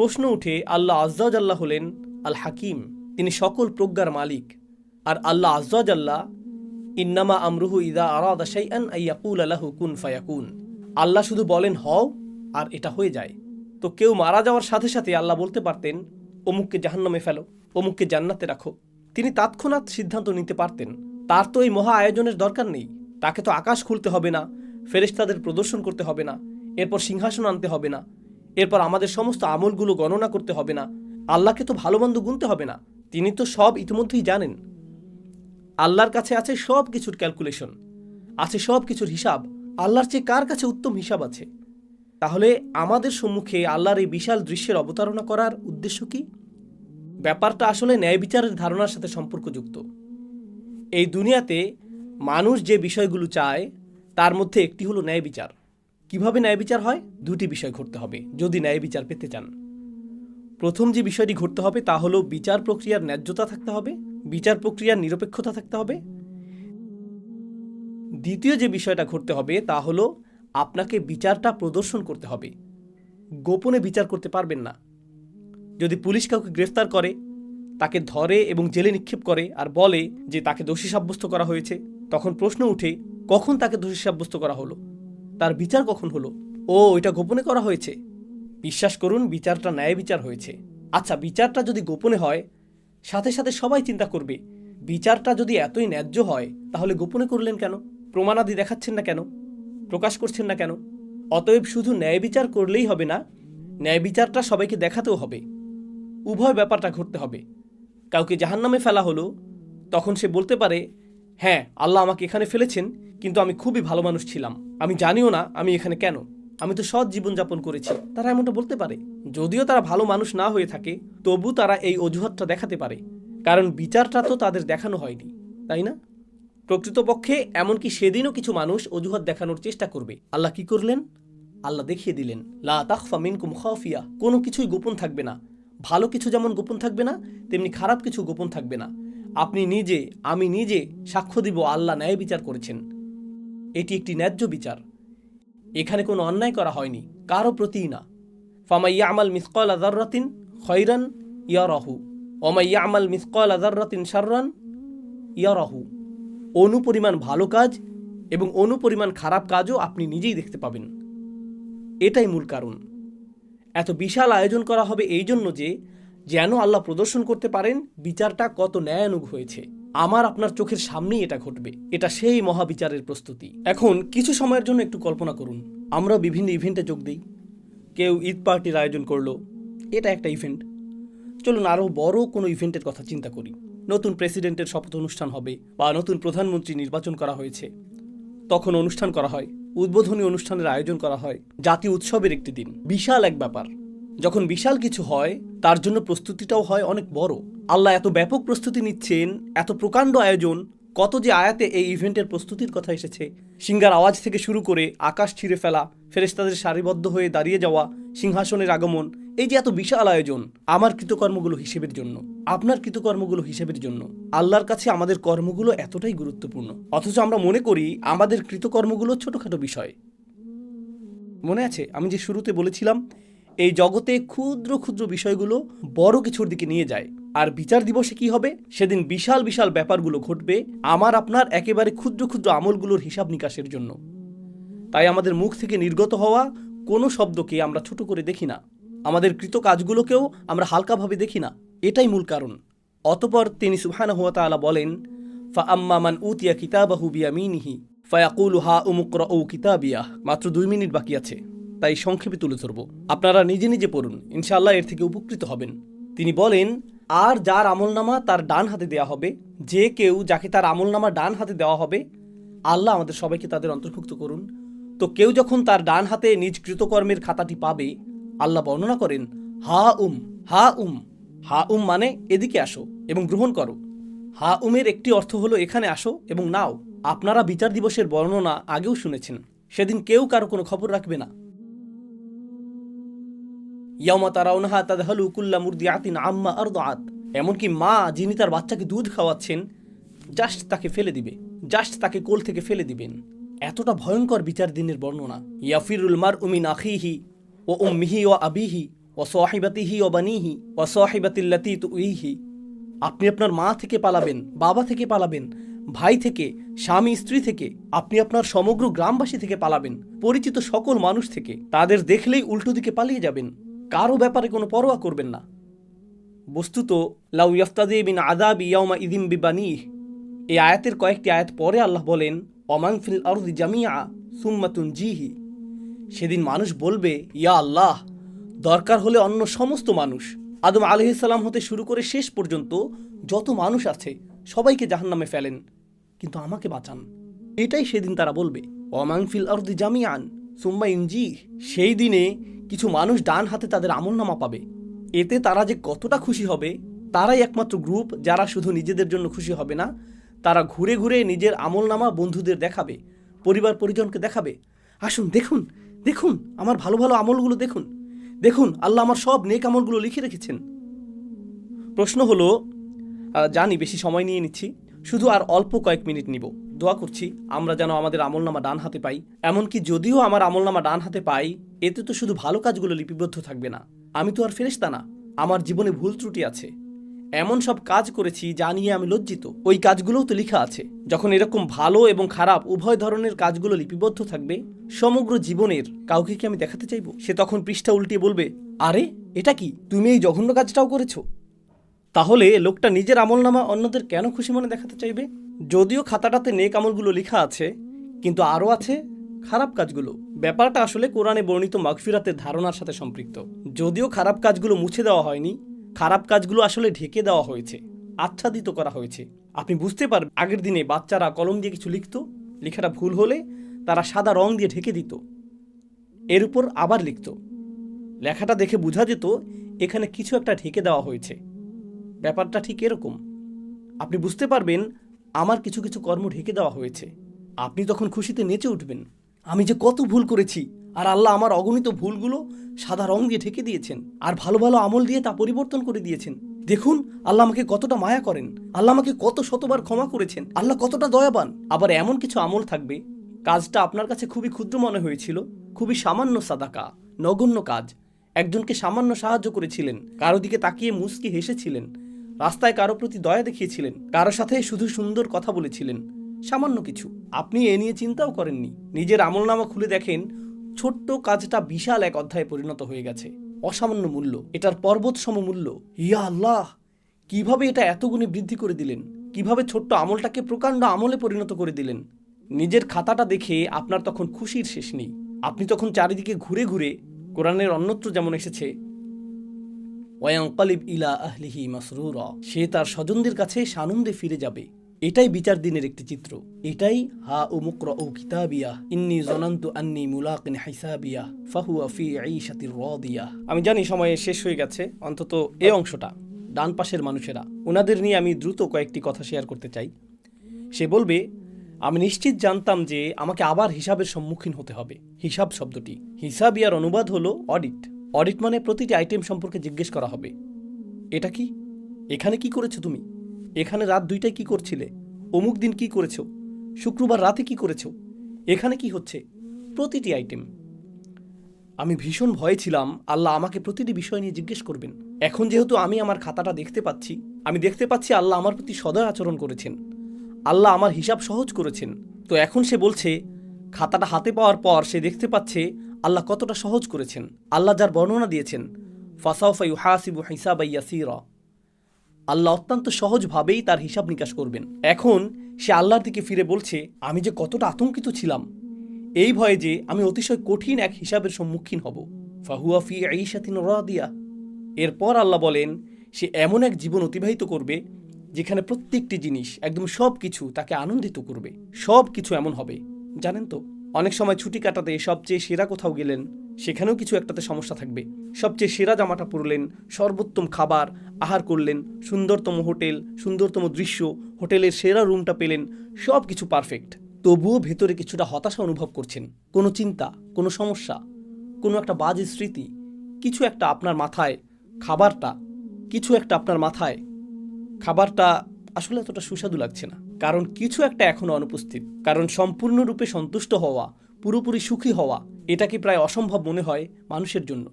প্রশ্ন উঠে আল্লাহ আজ্জাজাল্লাহ হলেন আল হাকিম তিনি সকল প্রজ্ঞার মালিক। আর আল্লাহ আজ্জাজাল্লাহ ইন্নামা আমরুহু ইদা আরাদা শাইআন কুন ফায়াকুন। আল্লাহ শুধু বলেন, হও, আর এটা হয়ে যায়। তো কেউ মারা যাওয়ার সাথে সাথে আল্লাহ বলতে পারতেন, অমুককে জাহান্নামে ফেলো, অমুককে জান্নাতে রাখো। তিনি তৎক্ষণাৎ সিদ্ধান্ত নিতে পারতেন, তার তো এই মহা আয়োজনের দরকার নেই, তাকে তো আকাশ খুলতে হবে না, ফেরেশতাদের প্রদর্শন করতে হবে না, এরপর সিংহাসন আনতে হবে না। এরপর আমাদের সমস্ত আমলগুলো গণনা করতে হবে না। আল্লাহকে তো ভালো মন্দ গুনতে হবে না। তিনি তো সব ইতিমধ্যেই জানেন। আল্লাহর কাছে আছে সব কিছুর ক্যালকুলেশন, আছে সব কিছুর হিসাব। আল্লাহর চেয়ে কার কাছে উত্তম হিসাব আছে? তাহলে আমাদের সম্মুখে আল্লাহর এই বিশাল দৃশ্যের অবতারণা করার উদ্দেশ্য কি? ব্যাপারটা আসলে ন্যায় বিচারের ধারণার সাথে সম্পর্কযুক্ত। এই দুনিয়াতে মানুষ যে বিষয়গুলো চায়, তার মধ্যে একটি হলো ন্যায় বিচার কীভাবে ন্যায় বিচার হয়? দুটি বিষয় ঘটতে হবে, যদি ন্যায় বিচার পেতে চান। প্রথম যে বিষয়টি ঘটতে হবে, তা হলো বিচার প্রক্রিয়ার ন্যায্যতা থাকতে হবে, বিচার প্রক্রিয়ার নিরপেক্ষতা থাকতে হবে। দ্বিতীয় যে বিষয়টা ঘটতে হবে, তা হলো আপনাকে বিচারটা প্রদর্শন করতে হবে। গোপনে বিচার করতে পারবেন না। যদি পুলিশ কাউকে গ্রেফতার করে, তাকে ধরে এবং জেলে নিক্ষেপ করে আর বলে যে তাকে দোষী সাব্যস্ত করা হয়েছে, তখন প্রশ্ন উঠে, কখন তাকে দোষী সাব্যস্ত করা হলো? তার বিচার কখন হলো? ও, এটা গোপনে করা হয়েছে। বিশ্বাস করুন, বিচারটা ন্যায় বিচার হয়েছে। আচ্ছা বিচারটা যদি গোপনে হয়, সাথে সাথে সবাই চিন্তা করবে, বিচারটা যদি এতই ন্যায্য হয়, তাহলে গোপনে করলেন কেন? প্রমাণাদি দেখাচ্ছেন না কেন? প্রকাশ করছেন না কেন? অতএব শুধু ন্যায় বিচার করলেই হবে না, ন্যায় বিচারটা সবাইকে দেখাতেও হবে। উভয় ব্যাপারটা ঘটতে হবে। কাউকে জাহান্নামে ফেলা হলো, তখন সে বলতে পারে হ্যাঁ আল্লাহ আমাকে এখানে ফেলেছেন, কিন্তু আমি খুবই ভালো মানুষ ছিলাম। আমি জানিও না আমি এখানে কেন। আমি তো সৎ জীবনযাপন করেছি। তারা এমনটা বলতে পারে। যদিও তারা ভালো মানুষ না হয়ে থাকে, তবু তারা এই অজুহাতটা দেখাতে পারে। কারণ বিচারটা তো তাদের দেখানো হয়নি, তাই না? প্রকৃতপক্ষে এমনকি সেদিনও কিছু মানুষ অজুহাত দেখানোর চেষ্টা করবে। আল্লাহ কি করলেন? আল্লাহ দেখিয়ে দিলেন, লা মিনকুম খাফিয়া কোনো কিছুই গোপন থাকবে না। ভালো কিছু যেমন গোপন থাকবে না, তেমনি খারাপ কিছু গোপন থাকবে না। আপনি নিজে, আমি নিজে সাক্ষ্য দিব আল্লাহ ন্যায় বিচার করেছেন। এটি একটি ন্যায্য বিচার। এখানে কোনো অন্যায় করা হয়নি, কারও প্রতিই না। ফামাইয়া আমাল মিসকল আজাররাতিন খৈরান ইয়ারহু অমাইয়া আমাল মিসকল আজাররাতিন শাররান ইয়ারহু। অনুপরিমাণ ভালো কাজ এবং অনুপরিমাণ খারাপ কাজও আপনি নিজেই দেখতে পাবেন। এটাই মূল কারণ। এত বিশাল আয়োজন করা হবে এই জন্য যে যেন আল্লাহ প্রদর্শন করতে পারেন, বিচারটা কত ন্যায়ানুগ হয়েছে। আমার আপনার চোখের সামনেই এটা ঘটবে। এটা সেই মহাবিচারের প্রস্তুতি। এখন কিছু সময়ের জন্য একটু কল্পনা করুন। আমরা বিভিন্ন ইভেন্টে যোগ দিই। কেউ ঈদ পার্টির আয়োজন করল। এটা একটা ইভেন্ট। চলুন আরও বড় কোনো ইভেন্টের কথা চিন্তা করি। নতুন প্রেসিডেন্টের শপথ অনুষ্ঠান হবে বা নতুন প্রধানমন্ত্রী নির্বাচন করা হয়েছে। তখন অনুষ্ঠান করা হয়। উদ্বোধনী অনুষ্ঠানের আয়োজন করা হয়। জাতীয় উৎসবের একটি দিন। বিশাল এক ব্যাপার। যখন বিশাল কিছু হয়, তার জন্য প্রস্তুতিটাও হয় অনেক বড়। আল্লাহ এত ব্যাপক প্রস্তুতি নিচ্ছেন, এত প্রকাণ্ড আয়োজন, কত যে আয়াতে এই ইভেন্টের প্রস্তুতির কথা এসেছে। সিঙ্গার আওয়াজ থেকে শুরু করে আকাশ ছিঁড়ে ফেলা, ফেরেশতাদের সারিবদ্ধ হয়ে দাঁড়িয়ে যাওয়া, সিংহাসনের আগমন, এই যে এত বিশাল আয়োজন, আমার কৃতকর্মগুলো হিসেবের জন্য, আপনার কৃতকর্মগুলো হিসেবের জন্য, আল্লাহর কাছে আমাদের কর্মগুলো এতটাই গুরুত্বপূর্ণ। অথচ আমরা মনে করি, আমাদের কৃতকর্মগুলো ছোটখাটো বিষয়। মনে আছে, আমি যে শুরুতে বলেছিলাম এই জগতে ক্ষুদ্র ক্ষুদ্র বিষয়গুলো বড় কিছুর দিকে নিয়ে যায়। আর বিচার দিবসে কি হবে? সেদিন বিশাল বিশাল ব্যাপারগুলো ঘটবে আমার, আপনার একেবারে ক্ষুদ্র ক্ষুদ্র আমলগুলোর হিসাব নিকাশের জন্য। তাই আমাদের মুখ থেকে নির্গত হওয়া কোনো শব্দকে আমরা ছোট করে দেখি না। আমাদের কৃত কাজগুলোকেও আমরা হালকাভাবে দেখি না। এটাই মূল কারণ। অতপর তিনি সুবহান হুয়া তাআলা বলেন, ফা আম্মা মান উতিয়া কিতাবাহু বিয়ামিনিহি, ফায়াকুলু হা উমুকরা ও কিতাবিয়াহ। মাত্র দুই মিনিট বাকি আছে। তাই সংক্ষেপে তুলে ধরব। আপনারা নিজে নিজে পড়ুন, ইনশাআল্লাহ এর থেকে উপকৃত হবেন। তিনি বলেন, আর যার আমলনামা তার ডান হাতে দেওয়া হবে, যে কেউ যাকে তার আমলনামা ডান হাতে দেওয়া হবে, আল্লাহ আমাদের সবাইকে তাদের অন্তর্ভুক্ত করুন। তো কেউ যখন তার ডান হাতে নিজ কৃতকর্মের খাতাটি পাবে, আল্লাহ বর্ণনা করেন, হা উম হা উম। হা উম মানে এদিকে আসো এবং গ্রহণ করো। হা উমের একটি অর্থ হলো, এখানে আসো এবং নাও। আপনারা বিচার দিবসের বর্ণনা আগেও শুনেছেন। সেদিন কেউ কারও কোনো খবর রাখবে না। ইয়ামা কুল্লা আম্মা আরদাআত। এমনকি মা যিনি তার বাচ্চাকে দুধ খাওয়াচ্ছেন, জাস্ট তাকে ফেলে দিবে, জাস্ট তাকে কোল থেকে ফেলে দিবেন। এতটা ভয়ঙ্কর বিচার দিনের বর্ণনা। ইয়াফিরুল মার উমিন আখিহি ও উম্মিহি ও আবিহি ওয়াসহিবাতিহি অবানিহি ওয়াসহিবাতিল্লাতি তুইহি আপনি আপনার মা থেকে পালাবেন, বাবা থেকে পালাবেন, ভাই থেকে, স্বামী, স্ত্রী থেকে, আপনি আপনার সমগ্র গ্রামবাসী থেকে পালাবেন, পরিচিত সকল মানুষ থেকে। তাদের দেখলেই উল্টো দিকে পালিয়ে যাবেন। কারও ব্যাপারে কোনো পরোয়া করবেন না। বস্তুত, লাউ ইয়াফতাদে বিন আদাব ইয়াউমা ইদিম বিবানিহ। এই আয়াতের কয়েকটি আয়াত পরে আল্লাহ বলেন অমান ফিল আরদি জামিয়া সুম্মাতুন জিহি সেদিন মানুষ বলবে, ইয়া আল্লাহ, দরকার হলে অন্য সমস্ত মানুষ। আদম আলহিসাল্লাম হতে শুরু করে শেষ পর্যন্ত যত মানুষ আছে, সবাইকে জাহান্নামে ফেলেন। কিন্তু আমাকে বাঁচান। এটাই সেদিন তারা বলবে অমাং ফিল আরদি জামিয়ান সুম্মা ইনজি সেই দিনে কিছু মানুষ ডান হাতে তাদের আমলনামা পাবে। এতে তারা যে কতটা খুশি হবে, তারাই একমাত্র গ্রুপ যারা শুধু নিজেদের জন্য খুশি হবে না, তারা ঘুরে ঘুরে নিজের আমলনামা বন্ধুদের দেখাবে, পরিবার পরিজনকে দেখাবে। আসুন, দেখুন দেখুন, আমার ভালো ভালো আমলগুলো দেখুন। দেখুন, আল্লাহ আমার সব নেক আমলগুলো লিখে রেখেছেন। প্রশ্ন হলো জানি, বেশি সময় নিয়ে নিচ্ছি। শুধু আর অল্প কয়েক মিনিট নিব। দোয়া করছি, আমরা যেন আমাদের আমলনামা ডান হাতে পাই। এমনকি যদিও আমার আমলনামা ডান হাতে পাই, এতে তো শুধু ভালো কাজগুলো লিপিবদ্ধ থাকবে না। আমি তো আর ফেরেশতা না, আমার জীবনে ভুল ত্রুটি আছে। এমন সব কাজ করেছি যা নিয়ে আমি লজ্জিত। ওই কাজগুলোও তো লেখা আছে। যখন এরকম ভালো এবং খারাপ উভয় ধরনের কাজগুলো লিপিবদ্ধ থাকবে, সমগ্র জীবনের কাউকে কি আমি দেখাতে চাইব? সে তখন পৃষ্ঠা উল্টিয়ে বলবে, আরে, এটা কি? তুমি এই জঘন্য কাজটাও করেছ? তাহলে লোকটা নিজের আমলনামা অন্যদের কেন খুশি মনে দেখাতে চাইবে? যদিও খাতাটাতে নেক আমলগুলো লেখা আছে, কিন্তু আরও আছে খারাপ কাজগুলো। ব্যাপারটা আসলে কোরআনে বর্ণিত মাগফিরাতের ধারণার সাথে সম্পৃক্ত। যদিও খারাপ কাজগুলো মুছে দেওয়া হয়নি, খারাপ কাজগুলো আসলে ঢেকে দেওয়া হয়েছে, আচ্ছাদিত করা হয়েছে। আপনি বুঝতে পারবেন, আগের দিনে বাচ্চারা কলম দিয়ে কিছু লিখত, লেখাটা ভুল হলে তারা সাদা রং দিয়ে ঢেকে দিত। এর উপর আবার লিখত। লেখাটা দেখে বোঝা যেত, এখানে কিছু একটা ঢেকে দেওয়া হয়েছে। ব্যাপারটা ঠিক এরকম। আপনি বুঝতে পারবেন আমার কিছু কিছু কর্ম ঢেকে দেওয়া হয়েছে। আপনি তখন খুশিতে নেচে উঠবেন। আমি যে কত ভুল করেছি আর আল্লাহ আমার অগণিত ভুলগুলো সাদা রং দিয়ে ঢেকে দিয়েছেন আর ভালো ভালো আমল দিয়ে তা পরিবর্তন করে দিয়েছেন। দেখুন, আল্লাহ আমাকে কতটা মায়া করেন। আল্লাহ আমাকে কত শতবার ক্ষমা করেছেন। আল্লাহ কতটা দয়াবান। আবার এমন কিছু আমল থাকবে। কাজটা আপনার কাছে খুবই ক্ষুদ্র মনে হয়েছিল। খুবই সামান্য সাদাকা, নগণ্য কাজ। একজনকে সামান্য সাহায্য করেছিলেন। কারও দিকে তাকিয়ে মুচকি হেসেছিলেন। রাস্তায় কারও প্রতি দয়া দেখিয়েছিলেন, কারও সাথে শুধু সুন্দর কথা বলেছিলেন। সামান্য কিছু। আপনি এ নিয়ে চিন্তাও করেননি। নিজের আমলনামা খুলে দেখেন, ছোট্ট কাজটা বিশাল এক অধ্যায়ে পরিণত হয়ে গেছে। অসামান্য মূল্য। এটার পর্বত সম মূল্য। ইয়া আল্লাহ! কীভাবে এটা এত গুণে বৃদ্ধি করে দিলেন? কীভাবে ছোট্ট আমলটাকে প্রকাণ্ড আমলে পরিণত করে দিলেন? নিজের খাতাটা দেখে আপনার তখন খুশির শেষ নেই। আপনি তখন চারিদিকে ঘুরে ঘুরে কোরআনের অন্যত্র যেমন এসেছে ওয়াঙ্কালিব ইলা আহলিহি মাসরুরা। সে তার স্বজনদের কাছে সানন্দে ফিরে যাবে। এটাই বিচার দিনের একটি চিত্র। এটাই, হা ও মুকর ও কিতাবিয়া, ইন্নি জনান্তু আন্নি মুলাকিন হাইসাবিয়া ফাহুয়া ফি আইশাতির রাদিয়া। আমি জানি সময়ে শেষ হয়ে গেছে, অন্তত এ অংশটা, ডান পাশের মানুষেরা। ওনাদের নিয়ে আমি দ্রুত কয়েকটি কথা শেয়ার করতে চাই। সে বলবে, আমি নিশ্চিত জানতাম যে আমাকে আবার হিসাবের সম্মুখীন হতে হবে। হিসাব শব্দটি। হিসাবিয়ার অনুবাদ হলো অডিট। অডিট মানে প্রতিটি আইটেম সম্পর্কে জিজ্ঞেস করা হবে। এটা কি? এখানে কি করেছ তুমি? এখানে রাত দুইটায় কি করছিলে? অমুক দিন কি করেছ? শুক্রবার রাতে কি করেছ? এখানে কি হচ্ছে? প্রতিটি আইটেম। আমি ভীষণ ভয়ে ছিলাম। আল্লাহ আমাকে প্রতিটি বিষয় নিয়ে জিজ্ঞেস করবেন। এখন যেহেতু আমি আমার খাতাটা দেখতে পাচ্ছি, আমি দেখতে পাচ্ছি আল্লাহ আমার প্রতি সদয় আচরণ করেছেন। আল্লাহ আমার হিসাব সহজ করেছেন। তো এখন সে বলছে, খাতাটা হাতে পাওয়ার পর সে দেখতে পাচ্ছে আল্লাহ কতটা সহজ করেছেন, আল্লাহ যার বর্ণনা দিয়েছেন, ফাসাউফা ইউহাসিবু হিসাবা ইয়াসিরা। আল্লাহ অত্যন্ত সহজভাবেই তার হিসাব নিকাশ করবেন। এখন সে আল্লাহর দিকে ফিরে বলছে, আমি যে কতটা আতঙ্কিত ছিলাম, এই ভয়ে যে আমি অতিশয় কঠিন এক হিসাবের সম্মুখীন হব। ফাহুয়া ফি আইসাতিন রাদিয়া। এরপর আল্লাহ বলেন, সে এমন এক জীবন অতিবাহিত করবে, যেখানে প্রত্যেকটি জিনিস, একদম সব কিছু তাকে আনন্দিত করবে। সব কিছু এমন হবে। জানেন তো? অনেক সময় ছুটি কাটাতে সবচেয়ে সেরা কোথাও গেলেন, সেখানেও কিছু একটাতে সমস্যা থাকবে। সবচেয়ে সেরা জামাটা পরলেন, সর্বোত্তম খাবার আহার করলেন, সুন্দরতম হোটেল, সুন্দরতম দৃশ্য, হোটেলের সেরা রুমটা পেলেন সব কিছু পারফেক্ট। তবুও ভেতরে কিছুটা হতাশা অনুভব করছেন। কোনো চিন্তা, কোনো সমস্যা, কোনো একটা বাজে স্মৃতি, কিছু একটা আপনার মাথায়, খাবারটা, কিছু একটা আপনার মাথায়। খাবারটা আসলে এতটা সুস্বাদু লাগছে না। কারণ কিছু একটা এখনও অনুপস্থিত। কারণ সম্পূর্ণরূপে সন্তুষ্ট হওয়া, পুরোপুরি সুখী হওয়া, এটাকে প্রায় অসম্ভব মনে হয় মানুষের জন্য।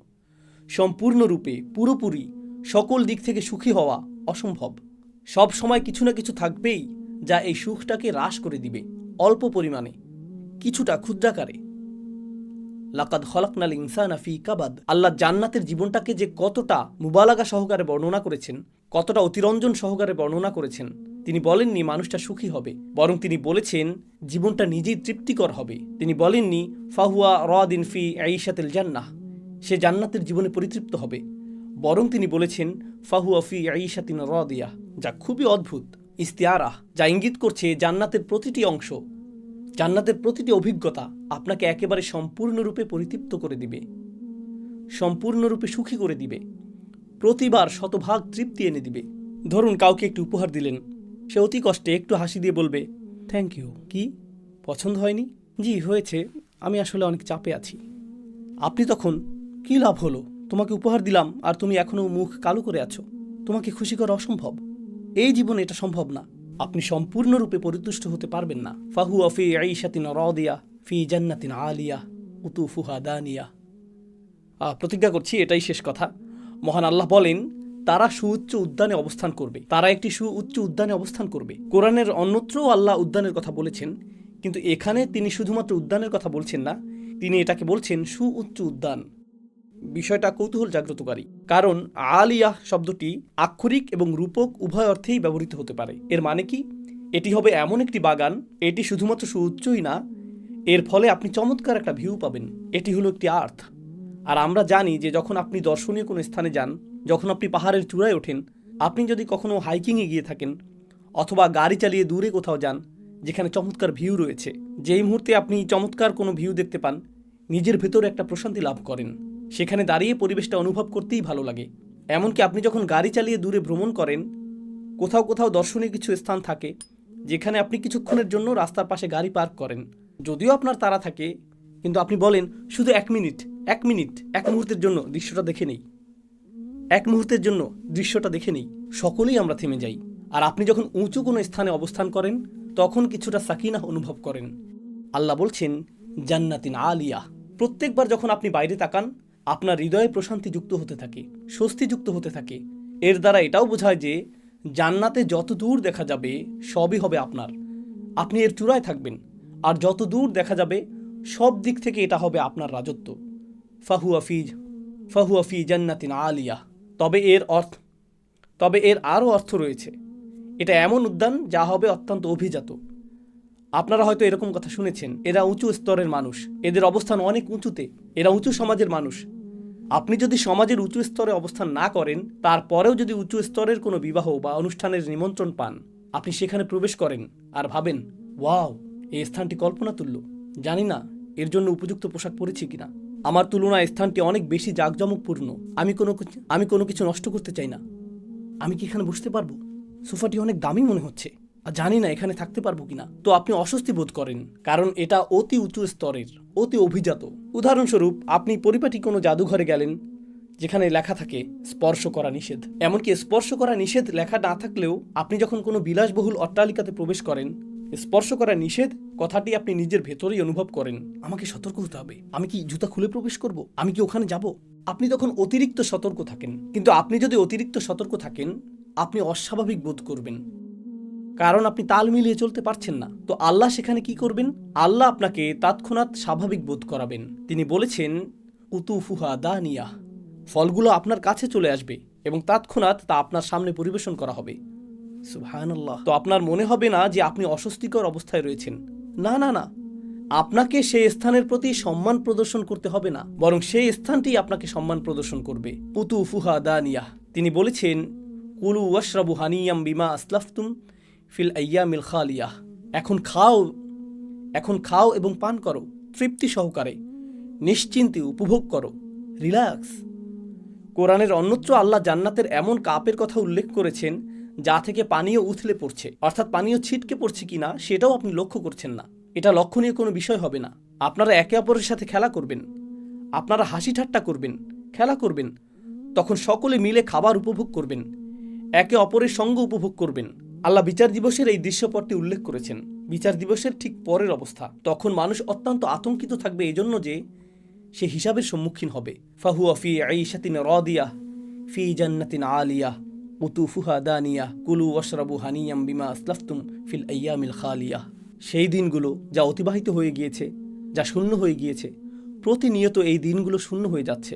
সম্পূর্ণরূপে পুরোপুরি সকল দিক থেকে সুখী হওয়া অসম্ভব। সব সময় কিছু না কিছু থাকবেই যা এই সুখটাকে হ্রাস করে দিবে, অল্প পরিমাণে, কিছুটা ক্ষুদ্রাকারে। লাকাদ খলাকনাল ইনসান ফি কাবাদ। আল্লাহ জান্নাতের জীবনটাকে যে কতটা মুবালাগা সহকারে বর্ণনা করেছেন, কতটা অতিরঞ্জন সহকারে বর্ণনা করেছেন তিনি বলেননি মানুষটা সুখী হবে, বরং তিনি বলেছেন জীবনটা নিজেই তৃপ্তিকর হবে। তিনি বলেননি, ফাহুয়া রদিন ফি আইসাতিল জান্নাহ, সে জান্নাতের জীবনে পরিতৃপ্ত হবে। বরং তিনি বলেছেন, ফাহুয়া ফি আইসাতিন রদিয়া, যা খুবই অদ্ভুত, ইস্তিয়ারাহ, যা ইঙ্গিত করছে জান্নাতের প্রতিটি অংশ। জান্নাতের প্রতিটি অভিজ্ঞতা আপনাকে একেবারে সম্পূর্ণরূপে পরিতৃপ্ত করে দিবে, সম্পূর্ণরূপে সুখী করে দিবে, প্রতিবার শতভাগ তৃপ্তি এনে দিবে। ধরুন, কাউকে একটি উপহার দিলেন সে অতি কষ্টে একটু হাসি দিয়ে বলবে থ্যাংক ইউ কি? পছন্দ হয়নি? জি, হয়েছে। আমি আসলে অনেক চাপে আছি। আপনি তখন কী লাভ হলো? তোমাকে উপহার দিলাম আর তুমি এখনও মুখ কালো করে আছো। তোমাকে খুশি করা অসম্ভব। এই জীবনে এটা সম্ভব না। আপনি সম্পূর্ণরূপে পরিতুষ্ট হতে পারবেন না। ফাহু আফি আইসাতিন রদিয়া, ফি জান্নাতিন আলিয়া উতু উতুফুহা দানিয়া। প্রতিজ্ঞা করছি, এটাই শেষ কথা। মহান আল্লাহ বলেন তারা সুউচ্চ উদ্যানে অবস্থান করবে। তারা একটি সুউচ্চ উদ্যানে অবস্থান করবে। কোরআনের অন্যত্রও আল্লাহ উদ্যানের কথা বলেছেন, কিন্তু এখানে তিনি শুধুমাত্র উদ্যানের কথা বলছেন না, তিনি এটাকে বলছেন সুউচ্চ উদ্যান। বিষয়টা কৌতূহল জাগ্রতকারী, কারণ আলিয়া শব্দটি আক্ষরিক এবং রূপক উভয় অর্থেই ব্যবহৃত হতে পারে। এর মানে কি? এটি হবে এমন একটি বাগান, এটি শুধুমাত্র সুউচ্চই না, এর ফলে আপনি চমৎকার একটা ভিউ পাবেন। এটি হলো একটি আর্থ। আর আমরা জানি যে যখন আপনি দর্শনীয় কোনো স্থানে যান যখন আপনি পাহাড়ের চূড়ায় ওঠেন, আপনি যদি কখনো হাইকিংয়ে গিয়ে থাকেন অথবা গাড়ি চালিয়ে দূরে কোথাও যান, যেখানে চমৎকার ভিউ রয়েছে, যেই মুহূর্তে আপনি চমৎকার কোনো ভিউ দেখতে পান, নিজের ভেতরে একটা প্রশান্তি লাভ করেন। সেখানে দাঁড়িয়ে পরিবেশটা অনুভব করতেই ভালো লাগে। এমনকি আপনি যখন গাড়ি চালিয়ে দূরে ভ্রমণ করেন, কোথাও কোথাও দর্শনীয় কিছু স্থান থাকে, যেখানে আপনি কিছুক্ষণের জন্য রাস্তার পাশে গাড়ি পার্ক করেন। যদিও আপনার তাড়া থাকে, কিন্তু আপনি বলেন, শুধু এক মিনিট এক মিনিট, এক মুহূর্তের জন্য দৃশ্যটা দেখে নেই। এক মুহূর্তের জন্য দৃশ্যটা দেখে নেই। সকলেই আমরা থেমে যাই। আর আপনি যখন উঁচু কোনো স্থানে অবস্থান করেন, তখন কিছুটা সাকিনা অনুভব করেন। আল্লাহ বলছেন, জান্নাতিন আলিয়া। প্রত্যেকবার যখন আপনি বাইরে তাকান, আপনার হৃদয়ে প্রশান্তি যুক্ত হতে থাকে, স্বস্তি যুক্ত হতে থাকে। এর দ্বারা এটাও বোঝায় যে, জান্নাতে যত দূর দেখা যাবে, সবই হবে আপনার। আপনি এর চূড়ায় থাকবেন, আর যত দূর দেখা যাবে, সব দিক থেকে এটা হবে আপনার রাজত্ব। ফাহু আফিজ ফাহু আফি জান্নাতিন আলিয়া। তবে এর অর্থ, তবে এর আরও অর্থ রয়েছে। এটা এমন উদ্যান যা হবে অত্যন্ত অভিজাত। আপনারা হয়তো এরকম কথা শুনেছেন, এরা উঁচু স্তরের মানুষ, এদের অবস্থান অনেক উঁচুতে, এরা উঁচু সমাজের মানুষ। আপনি যদি সমাজের উঁচু স্তরে অবস্থান না করেন, তারপরেও যদি উঁচু স্তরের কোনো বিবাহ বা অনুষ্ঠানের নিমন্ত্রণ পান, আপনি সেখানে প্রবেশ করেন আর ভাবেন, ওয়াও, এই স্থানটি কল্পনা তুল্য জানি না এর জন্য উপযুক্ত পোশাক পরেছি কিনা। আমার তুলনায় স্থানটি অনেক বেশি জাঁকজমকপূর্ণ। আমি কোনো আমি কোনো কিছু নষ্ট করতে চাই না। আমি কি এখানে বসতে পারব? সোফাটি অনেক দামি মনে হচ্ছে। আর জানি না এখানে থাকতে পারব কিনা। তো আপনি অস্বস্তি বোধ করেন, কারণ এটা অতি উঁচু স্তরের, অতি অভিজাত। উদাহরণস্বরূপ, আপনি পরিপাটি কোনো জাদুঘরে গেলেন, যেখানে লেখা থাকে, স্পর্শ করা নিষেধ। এমনকি স্পর্শ করা নিষেধ লেখা না থাকলেও আপনি যখন কোনো বিলাসবহুল অট্টালিকাতে প্রবেশ করেন স্পর্শ করা নিষেধ, কথাটি আপনি নিজের ভেতরেই অনুভব করেন। আমাকে সতর্ক হতে হবে। আমি কি জুতা খুলে প্রবেশ করব? আমি কি ওখানে যাব? আপনি তখন অতিরিক্ত সতর্ক থাকেন। কিন্তু আপনি যদি অতিরিক্ত সতর্ক থাকেন, আপনি অস্বাভাবিক বোধ করবেন। কারণ আপনি তাল মিলিয়ে চলতে পারছেন না। তো আল্লাহ সেখানে কি করবেন? আল্লাহ আপনাকে তৎক্ষণাৎ স্বাভাবিক বোধ করাবেন। তিনি বলেছেন, উতুফুহা দানিয়া ফলগুলো আপনার কাছে চলে আসবে এবং তৎক্ষণাৎ তা আপনার সামনে পরিবেশন করা হবে। তো আপনার মনে হবে না যে আপনি অস্বস্তিকর অবস্থায় রয়েছেন। না না না। আপনাকে সেই স্থানের প্রতি সম্মান প্রদর্শন করতে হবে না। বরং সেই স্থানটি আপনাকে সম্মান প্রদর্শন করবে। পুতু ফুহা দানিয়া। তিনি বলেছেন, কুলু ওয়াশরাবু হানিয়াম বিমা আসলাফতুম ফিল আইয়ামিল খালিয়াহ এখন খাও এখন খাও এবং পান করো। তৃপ্তি সহকারে, নিশ্চিন্তে উপভোগ করো। রিল্যাক্স। কোরআনের অন্যত্র আল্লাহ জান্নাতের এমন কাপের কথা উল্লেখ করেছেন যা থেকে পানীয় উথলে পড়ছে। অর্থাৎ পানীয় ছিটকে পড়ছে কিনা, সেটাও আপনি লক্ষ্য করছেন না। এটা লক্ষণীয় কোনো বিষয় হবে না। আপনারা একে অপরের সাথে খেলা করবেন। আপনারা হাসি ঠাট্টা করবেন, খেলা করবেন। তখন সকলে মিলে খাবার উপভোগ করবেন। একে অপরের সঙ্গ উপভোগ করবেন। আল্লাহ বিচার দিবসের এই দৃশ্যপটটি উল্লেখ করেছেন। বিচার দিবসের ঠিক পরের অবস্থা। তখন মানুষ অত্যন্ত আতঙ্কিত থাকবে এজন্য যে সে হিসাবের সম্মুখীন হবে। ফাহু আফি আইসাতিন রদিয়া ফি জান্নাতিন আলিয়া উতুফুহা দানিয়া কুলু ওয়াশরাবু হানিয়াম বিমা আসলাফতুম ফিল আয়ামিল খালিয়া সেই দিনগুলো যা অতিবাহিত হয়ে গিয়েছে, যা শূন্য হয়ে গিয়েছে, প্রতিনিয়ত এই দিনগুলো শূন্য হয়ে যাচ্ছে।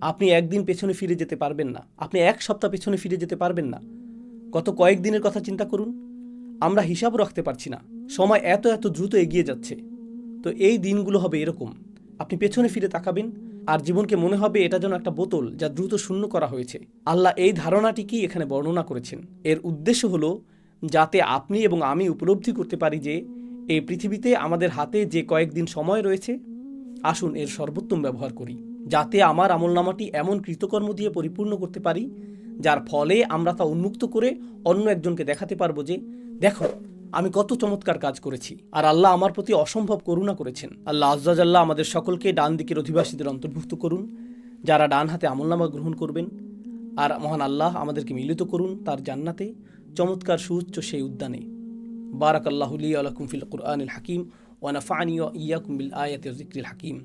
আপনি একদিন পেছনে ফিরে যেতে পারবেন না। আপনি এক সপ্তাহ পেছনে ফিরে যেতে পারবেন না। গত কয়েক দিনের কথা চিন্তা করুন। আমরা হিসাব রাখতে পারছি না। সময় এত এত দ্রুত এগিয়ে যাচ্ছে। তো এই দিনগুলো হবে এরকম। আপনি পেছনে ফিরে তাকাবেন। আর জীবনকে মনে হবে এটা যেন একটা বোতল যা দ্রুত শূন্য করা হয়েছে। আল্লাহ এই ধারণাটি কি এখানে বর্ণনা করেছেন? এর উদ্দেশ্য হলো যাতে আপনি এবং আমি উপলব্ধি করতে পারি যে এই পৃথিবীতে আমাদের হাতে যে কয়েকদিন সময় রয়েছে, আসুন এর সর্বোত্তম ব্যবহার করি। যাতে আমার আমলনামাটি এমন কৃতকর্ম দিয়ে পরিপূর্ণ করতে পারি, যার ফলে আমরা তা উন্মুক্ত করে অন্য একজনকে দেখাতে পারব যে, দেখো আমি কত চমৎকার কাজ করেছি। আর আল্লাহ আমার প্রতি অসম্ভব করুণা করেছেন। আল্লাহ আজ্জাজাল্লাহ আমাদের সকলকে ডান দিকের অধিবাসীদের অন্তর্ভুক্ত করুন, যারা ডান হাতে আমলনামা গ্রহণ করবেন। আর মহান আল্লাহ আমাদেরকে মিলিত করুন তার জান্নাতে, চমৎকার সুউচ্চ সেই উদ্যানে। বারাক আল্লাহ আলাকুম ফিল কুরআনিল হাকিম ওয়ানাফানি ইয়াকুম বিল আয়াতি হাকিম।